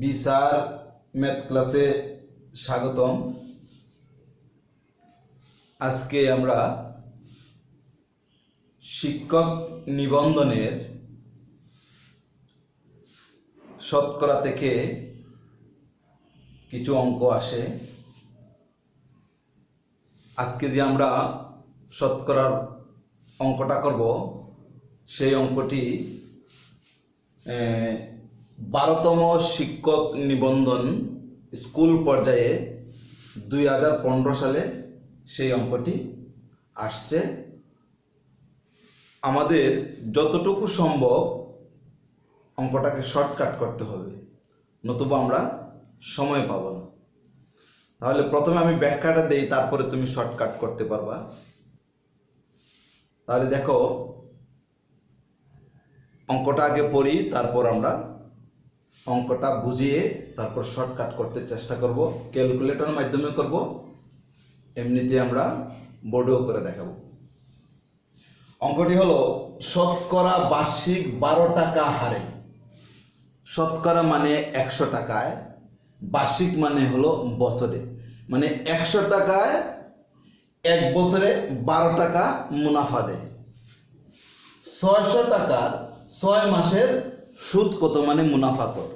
বিসার math ক্লাসে স্বাগতম। আজকে আমরা শিক্ষক নিবন্ধনের শতকরা থেকে কিছু অঙ্ক আসে। আজকে যে আমরা শতকরার অঙ্কটা করব, সেই অঙ্কটি বারোতম শিক্ষক নিবন্ধন স্কুল পর্যায়ে দুই হাজার পনেরো সালে সেই অঙ্কটি আসছে। আমাদের যতটুকু সম্ভব অঙ্কটাকে শর্টকাট করতে হবে, নতুবা আমরা সময় পাবো না। তাহলে প্রথমে আমি ব্যাখ্যাটা দেই, তারপরে তুমি শর্টকাট করতে পারবা। তাহলে দেখো, অঙ্কটা আগে পড়ি, তারপর আমরা অঙ্কটা বুঝিয়ে তারপর শর্টকাট করতে চেষ্টা করব ক্যালকুলেটরের মাধ্যমে করব, এমনিতে আমরা বোর্ডেও করে দেখাবো। অঙ্কটি হলো, শতকরা বার্ষিক বারো টাকা হারে। শতকরা মানে একশো টাকায়, বার্ষিক মানে হলো বছরে। মানে একশো টাকায় এক বছরে বারো টাকা মুনাফা দেয়। ছয়শো টাকা ছয় মাসের সুদ কত মানে মুনাফা কত?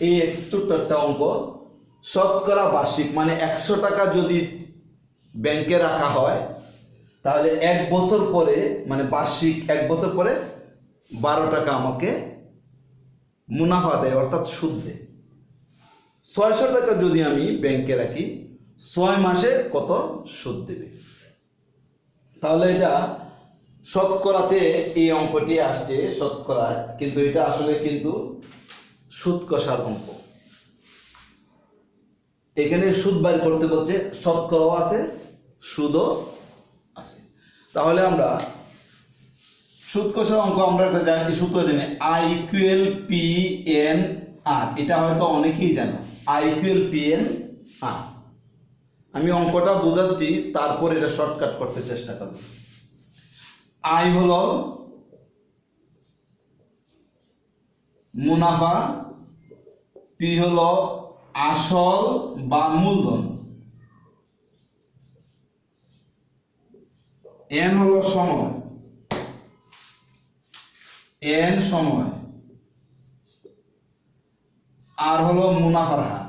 এই একটা অঙ্ক, শতকরা বার্ষিক মানে একশো টাকা যদি ব্যাংকে রাখা হয়, তাহলে এক বছর পরে মানে বার্ষিক এক বছর পরে বারো টাকা আমাকে মুনাফা দেয়, অর্থাৎ সুদ দেয়। ছয়শো টাকা যদি আমি ব্যাংকে রাখি, ছয় মাসে কত সুদ দেবে? তাহলে এটা শতকরাতে এই অঙ্কটি আসছে, শতকরা, কিন্তু এটা আসলে কিন্তু সুদ কষার অঙ্ক। এখানে সুদ বাইর করতে বলছে, শতকরাও আছে, সুদও আছে। তাহলে আমরা সুদ কষার অঙ্ক, আমরা একটা জানি সূত্র জানি আই পি এন আর এটা হয়তো অনেকেই জানো আই পি এন আর আমি অঙ্কটা বোঝাচ্ছি, তারপর এটা শর্টকাট করতে চেষ্টা করব। আই হলো মুনাফা, পি হলো আসল বা মূলধন। এন হলো সময়। এন সময়। আর হলো মুনাফার হার।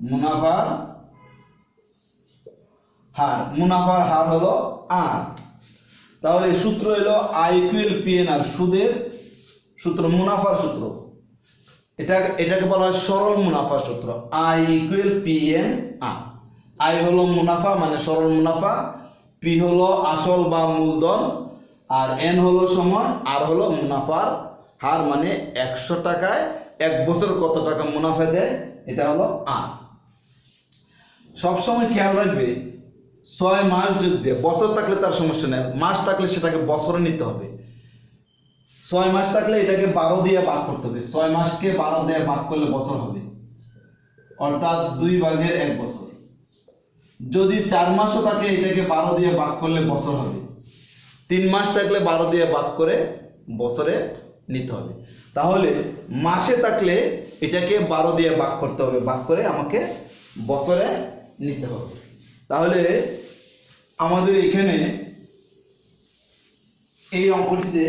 মুনাফার হার। মুনাফার হার হলো আর। তাহলে সূত্র হলো I equal P N R সুদের সূত্র, মুনাফার সূত্র। এটা, এটাকে বলা হয় সরল মুনাফা সূত্র, I equal P N R. I হলো মুনাফা মানে সরল মুনাফা। পি হলো আসল বা মূলধন। আর এন হলো সময়। আর হলো মুনাফার হার মানে একশো টাকায় এক বছর কত টাকা মুনাফা দেয়? এটা হলো আর। সবসময় খেয়াল রাখবে ছয় মাস যদি দেয়, বছর থাকলে তার সমস্যা নেই, মাস থাকলে সেটাকে বছরে নিতে হবে। ছয় মাস থাকলে এটাকে বারো দিয়ে ভাগ করতে হবে। ছয় মাসকে বারো দিয়ে ভাগ করলে বছর হবে। অর্থাৎ দুই ভাগের এক বছর। যদি চার মাসও থাকে, এটাকে বারো দিয়ে ভাগ করলে বছর হবে। তিন মাস থাকলে বারো দিয়ে ভাগ করে বছরে নিতে হবে। তাহলে মাসে থাকলে এটাকে বারো দিয়ে ভাগ করতে হবে। ভাগ করে আমাকে বছরে নিতে হবে। তাহলে আমাদের এখানে এই অঙ্কটিতে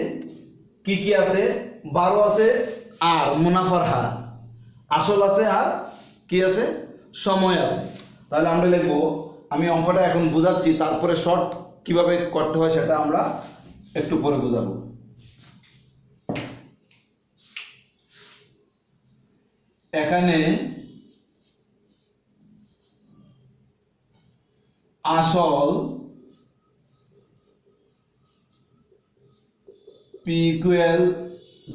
কি কি আছে? বারো আছে আর মুনাফার হার। আসল আছে আর কি আছে? সময় আছে। তাহলে আমরা লিখব, আমি অঙ্কটা এখন বুঝাচ্ছি, তারপরে শর্ট কীভাবে করতে হয় সেটা আমরা একটু পরে বুঝাবো। এখানে আসল পি ইকুয়াল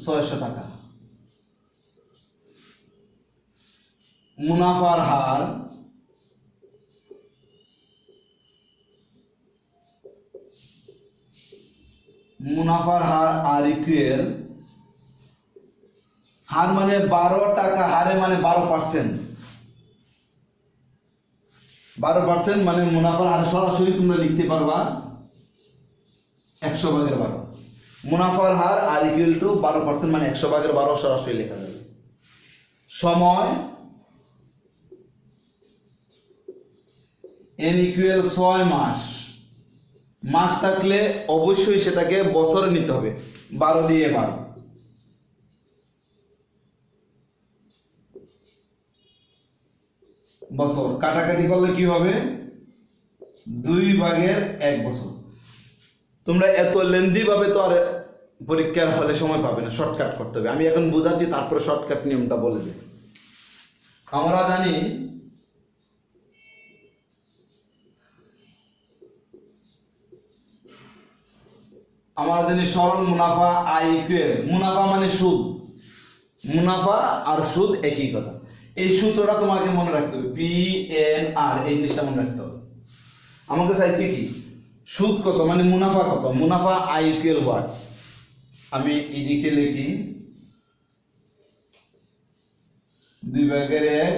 ছয়শো টাকা। মুনাফার হার মুনাফার হার আর ইকুয়াল হার মানে বারো টাকা, হারে মানে বারো পার্সেন্ট বারো পার্সেন্ট মানে মুনাফার হার সরাসরি তোমরা লিখতে পারবা একশো ভাগের বারো। মুনাফার হার আর ইকুয়াল টু বারো পার্সেন্ট মানে একশো ভাগের বারো সরাসরি লেখা যাবে। সময় এন ইকুয়াল ছয় মাস। মাস থাকলে অবশ্যই সেটাকে বছরে নিতে হবে। বারো দিয়ে বারো। বছর। কাটাকাটি করলে কি হবে? দুই ভাগের এক বছর। তোমরা এত লেন্দি ভাবে তো আর পরীক্ষার হলে সময় পাবে না শর্টকাট করতে হবে। আমি এখন বুঝাচ্ছি, তারপরে শর্টকাট নিয়মটা বলে দেব। আমরা জানি আমরা জানি সরল মুনাফা আই মুনাফা মানে সুদ। মুনাফা আর সুদ একই কথা। এই সূত্রটা তোমাকে মনে রাখতে হবে। পি এন আর এই জিনিসটা মনে রাখতে হবে। আমাকে চাইছি কি? সুদ কত? মানে মুনাফা কত? মুনাফা আই ইকুয়াল ওয়াট আমি এদিকে লিখি। দুই ভাগের এক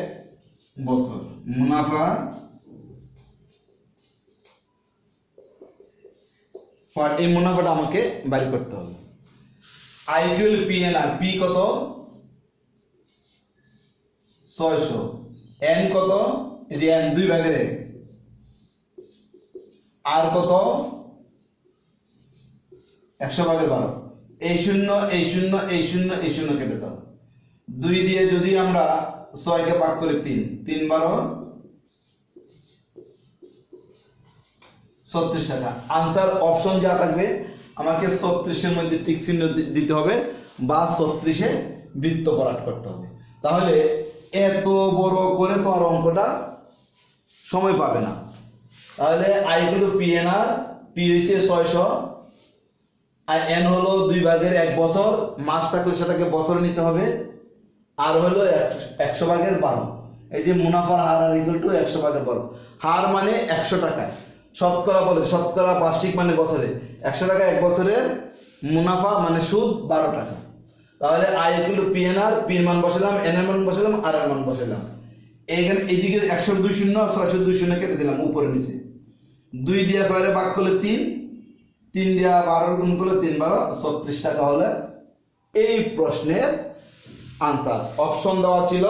বছর। মুনাফা? এই মুনাফাটা আমাকে বাইর করতে হবে। I equal P N R P কত? ছয়শো। এন কত? যে এন দুই ভাগের এক। আর কত? একশো ভাগের বারো। এই শূন্য এই শূন্য এই শূন্য এই শূন্য কেটে দাও। দুই দিয়ে যদি আমরা ছয়কে ভাগ করি তিন তিন বারো, ছত্রিশ টাকা। আনসার অপশন যা থাকবে, আমাকে ছত্রিশের মধ্যে টিক চিহ্ন দিতে হবে বা ছত্রিশে বৃত্ত ভরাট করতে হবে। তাহলে এত বড় করে তো আর অঙ্কটা সময় পাবে না। তাহলে আই গুলো পি এন আর পি হয়েছে ছয়শো। আর এন হলো দুই ভাগের এক বছর, মাস থাকলে সেটাকে বছরে নিতে হবে। আর হলো এক- একশো ভাগের বারো। এই যে মুনাফার হার আর ইকুয়াল টু একশো ভাগের বারো। হার মানে একশো টাকা। শতকরা বলে, শতকরা বার্ষিক মানে বছরে। একশো টাকা এক বছরের মুনাফা মানে সুদ বারো টাকা। তাহলে I equal P N R P এর মান বসালাম এন এর মান বসালাম আর এর মান বসালাম। এইখানে এইদিকে একশো দুই শূন্য, ছয়শো দুই শূন্য কেটে দিলাম, উপরে নিচে। দুই দিয়ে ছয়রে ভাগ করলে তিন তিন দিয়া বারো গুণ করলে তিন বারো, ছত্রিশ টাকা হলে এই প্রশ্নের আনসার অপশন দেওয়া ছিল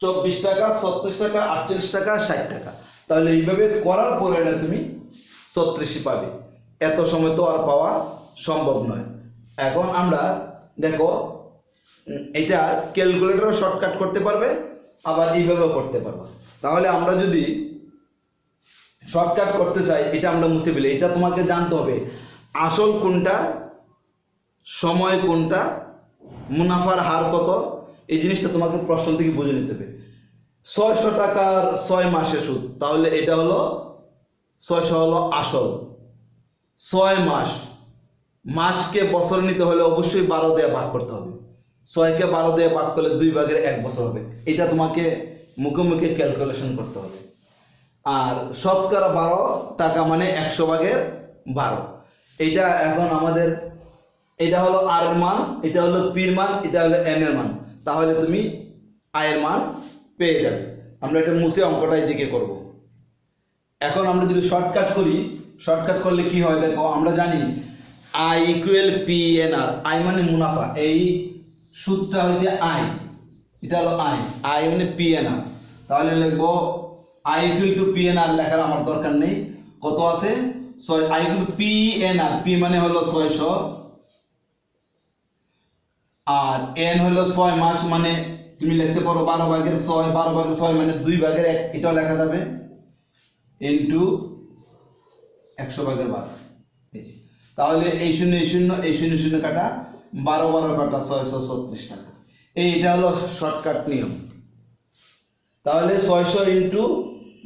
চব্বিশ টাকা, ছত্রিশ টাকা, আটচল্লিশ টাকা, ষাট টাকা। তাহলে এইভাবে করার পরে তুমি ছত্রিশই পাবে। এত সময় তো আর পাওয়া সম্ভব নয়। এখন আমরা দেখো এটা ক্যালকুলেটরও শর্টকাট করতে পারবে, আবার এইভাবেও করতে পারবে। তাহলে আমরা যদি শর্টকাট করতে চাই, এটা আমরা মুছে ফেলি। এটা তোমাকে জানতে হবে, আসল কোনটা, সময় কোনটা, মুনাফার হার কত, এই জিনিসটা তোমাকে প্রশ্ন থেকে বুঝে নিতে হবে। ছয়শো টাকার ছয় মাসের সুদ, তাহলে এটা হলো, ছয়শো হলো আসল। ছয় মাস মাসকে বছর নিতে হলে অবশ্যই বারো দিয়ে ভাগ করতে হবে। ছয়কে বারো দিয়ে ভাগ করলে দুই ভাগের এক বছর হবে। এটা তোমাকে মুখে মুখে ক্যালকুলেশন করতে হবে। আর শতকরা বারো টাকা মানে একশো ভাগের বারো। এইটা এখন আমাদের, এটা হলো আর মান, এটা হলো পির মান, এটা হলো এন এর মান। তাহলে তুমি আয়ের মান পেয়ে যাবে। আমরা এটা মুছে অঙ্কটা এদিকে করব। এখন আমরা যদি শর্টকাট করি শর্টকাট করলে কি হয় দেখো, আমরা জানি I equal P N R I মানে মুনাফা। এই সুদটা হয়েছে আই এটা হলো আই আই মানে পি এন আর তাহলে লিখব I equal to P N R লেখার আমার দরকার নেই। কত আছে? ছয় I equal P N R P মানে হলো ছয়শো। আর এন হলো ছয় মাস মানে তুমি লিখতে পারো বারো ভাগের ছয়, বারো ভাগের ছয় মানে দুই ভাগের এক। এটাও লেখা যাবে। ইন্টু একশো ভাগের বারো। তাহলে এই শূন্য এই শূন্য এই শূন্য শূন্য কাটা, বারো বারো কাটা ছয়শো ছত্রিশ টাকা। এই, এটা হলো শর্টকাট নিয়ম। তাহলে ছয়শো ইন্টু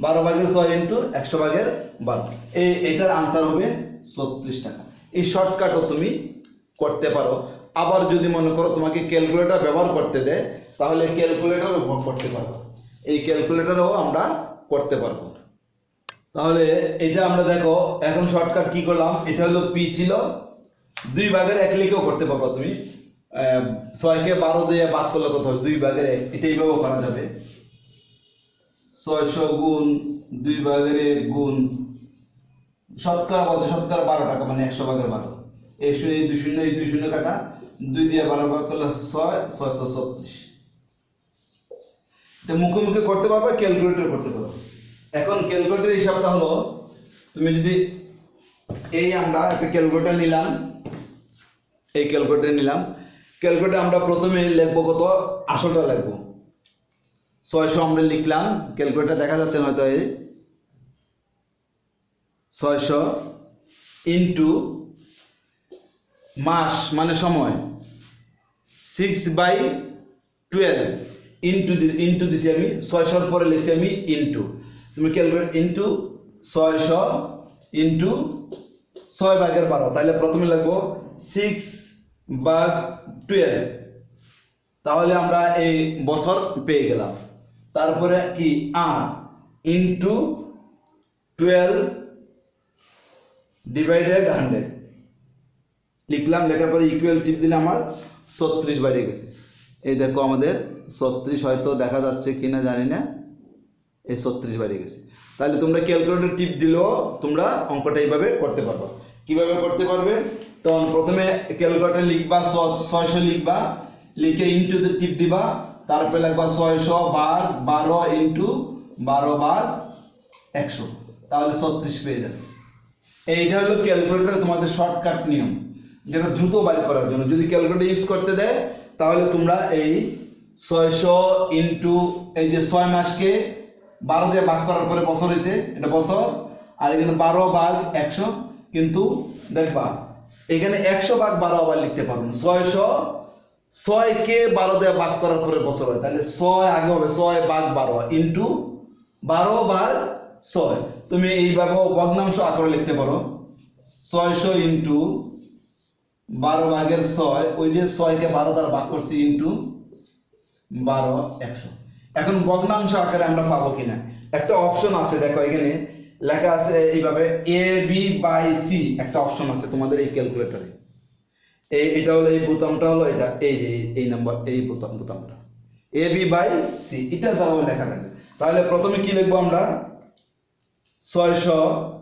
বারো ভাগের ছয় ইন্টু একশো ভাগের বারো। এই, এটার আনসার হবে ছত্রিশ টাকা। এই শর্টকাটও তুমি করতে পারো। আবার যদি মনে করো তোমাকে ক্যালকুলেটর ব্যবহার করতে দেয়, তাহলে ক্যালকুলেটরও করতে পারব এই ক্যালকুলেটরও আমরা করতে পারব। তাহলে এটা আমরা দেখো, এখন শর্টকাট কি করলাম? এটা হলো পি ছিল। দুই ভাগের এক লিখেও করতে পারব তুমি। ছয়কে বারো দিয়ে বাদ করলে কত হয় দুই ভাগের এক। এটা এইভাবেও করা যাবে। ছয়শো গুণ দুই ভাগের এক গুণ শতকরা বলছে শতকরা বারো টাকা মানে একশো ভাগের বারো। এই শূন্য এই দুই শূন্য, এই দুই শূন্য কাটা। দুই দিয়ে বারো ভাগ করলে ছয়, ছয়শো ছত্রিশ। এটা মুখে মুখে করতে পারবে ক্যালকুলেটর করতে পারবে। এখন ক্যালকুলেটর হিসাবটা হলো, তুমি যদি এই আমরা একটা ক্যালকুলেটর নিলাম, এই ক্যালকুলেটর নিলাম, ক্যালকুলেটর আমরা প্রথমে লিখব কত? আসলটা লিখব। ছয়শো আমরা লিখলাম ক্যালকুলেটর দেখা যাচ্ছে না হয়তো এই। ছয়শো ইন্টু মাস মানে সময়। Six by twelve into into দিছি আমি, ছয়শোর পরে লিখছি আমি ইন্টু। তুমি ক্যালকুলেট ইন্টু ছয়শো ইন্টু ছয় ভাগের বারো। তাহলে প্রথমে লিখব সিক্স ভাগ টুয়েলভ তাহলে আমরা এই বছর পেয়ে গেলাম। তারপরে কি? আট ইন্টু টুয়েলভ ডিভাইডেড হান্ড্রেড লিখলাম, লেখার পরে ইকুয়াল টিপ দিলে আমার ছত্রিশ বাইরে গেছে। এই দেখো আমাদের ছত্রিশ হয়তো দেখা যাচ্ছে কিনা জানি না। এই ছত্রিশ বাইরে গেছে। তাহলে তোমরা ক্যালকুলেটর টিপ দিলেও তোমরা অঙ্কটা এইভাবে করতে পারবে। কীভাবে করতে পারবে? তখন প্রথমে ক্যালকুলেটর লিখবা ছয়শো লিখবা, লিখে ইন্টু টিপ দিবা। তারপরে লিখবা ছয়শো ভাগ বারো ইন্টু বারো ভাগ একশো। তাহলে ছত্রিশ পেয়ে যাবে। এইটা হলো ক্যালকুলেটর তোমাদের শর্টকাট নিয়ম। যেটা দ্রুত বাইর করার জন্য। যদি ক্যালকুলেটর ইউজ করতে দেয়, তাহলে তোমরা এই ছয়শো ইন্টু এই যে ছয় মাসকে বারো দিয়ে ভাগ করার পরে বছর হয়েছে, এটা বছর, আর এখানে বারো ভাগ একশো, কিন্তু দেখবা, এখানে একশো ভাগ বারো আবার লিখতে পারবেন ছয়শো, ছয়কে বারো দিয়ে ভাগ করার পরে বছর হয়। তাহলে ছয় আগে হবে, ছয় ভাগ বারো ইন্টু বারো ভাগ ছয়। তুমি এইভাবে ভগ্নাংশ আকারে লিখতে পারো। ছয়শো ইন্টু বারো ভাগের ছয়, ওই যে ছয়কে বারো দ্বারা ভাগ করছি ইন্টু বারো একশো। এখন ভগ্নাংশ আকারে আমরা পাবো কিনা? একটা অপশন আছে, দেখো এখানে লেখা আছে এইভাবে এ বি বাই সি একটা অপশন আছে তোমাদের এই ক্যালকুলেটরে এই এটা হলো এই বোতামটা হলো এটা, এই যে এই- নাম্বার এই বোতাম, বোতামটা। এ বি বাই সি এটা দ্বারাও লেখা থাকবে। তাহলে প্রথমে কি লিখব আমরা? ছয়শো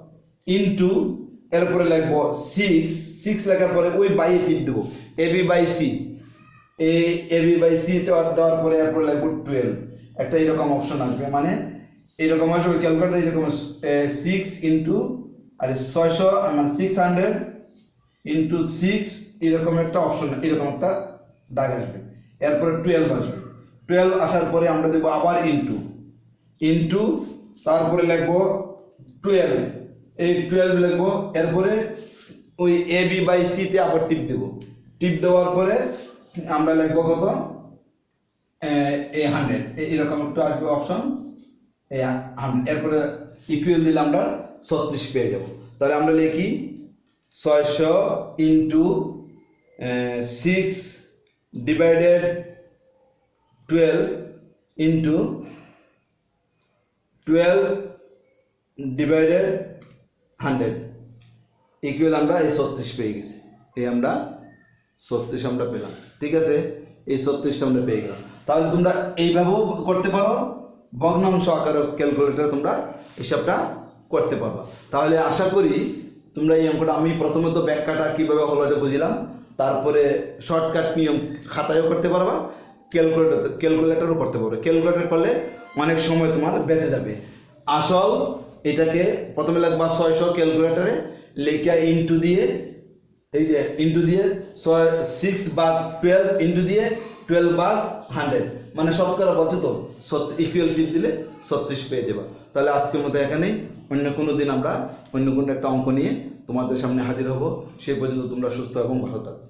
ইন্টু এরপরে লিখব সিক্স সিক্স লেখার পরে ওই বাই টিপ দেবো। A B by C A B by C দেওয়ার পরে এরপরে লিখব টুয়েলভ একটা এরকম অপশন আসবে। মানে এইরকম আসবে ক্যালকুলেটার এরকম সিক্স ইন্টু আর ছয়শো মানে সিক্স হান্ড্রেড ইন্টু সিক্স এরকম একটা অপশন এরকম একটা দাগ আসবে। এরপরে টুয়েলভ আসবে। টুয়েলভ আসার পরে আমরা দেবো আবার ইন্টু ইন্টু তারপরে লিখব টুয়েলভ এই টুয়েলভ লিখব, এরপরে ওই এ বি বাই সিতে আবার টিপ দেবো। টিপ দেওয়ার পরে আমরা লিখব কত? এ হান্ড্রেড এরকম একটা আসবে অপশন এ হান্ড্রেড এরপরে ইকুয়াল দিলে আমরা ছত্রিশ পেয়ে যাব। তাহলে আমরা লিখি ছয়শো into six divided twelve into twelve divided hundred equal আমরা এই ছত্রিশ পেয়ে গেছি। এই আমরা ছত্রিশ আমরা পেলাম। ঠিক আছে? এই ছত্রিশটা আমরা পেয়ে গেলাম। তাহলে তোমরা এইভাবেও করতে পারো। ভগ্নাংশ আকারে ক্যালকুলেটর তোমরা হিসাবটা করতে পারবা। তাহলে আশা করি তোমরা এই অঙ্কটা, আমি প্রথমত ব্যাখ্যাটা কীভাবে হলো এটা বুঝলাম। তারপরে শর্টকাট নিয়ম খাতায়ও করতে পারবা ক্যালকুলেটর ক্যালকুলেটরও করতে পারবে। ক্যালকুলেটার করলে অনেক সময় তোমার বেঁচে যাবে। আসল এটাকে প্রথমে লাগবা ছয়শো ক্যালকুলেটরে লেখা ইন্টু দিয়ে, এই যে ইন্টু দিয়ে ছয় সিক্স বা টুয়েলভ ইন্টু দিয়ে টুয়েলভ বা হান্ড্রেড মানে শতকরা বলছে তো? ইকুয়াল টিপ দিলে ছত্রিশ পেয়ে যাবা। তাহলে আজকের মতো এখানেই। অন্য কোনো দিন আমরা অন্য কোনো একটা অঙ্ক নিয়ে তোমাদের সামনে হাজির হব। সেই পর্যন্ত তোমরা সুস্থ এবং ভালো থাকো।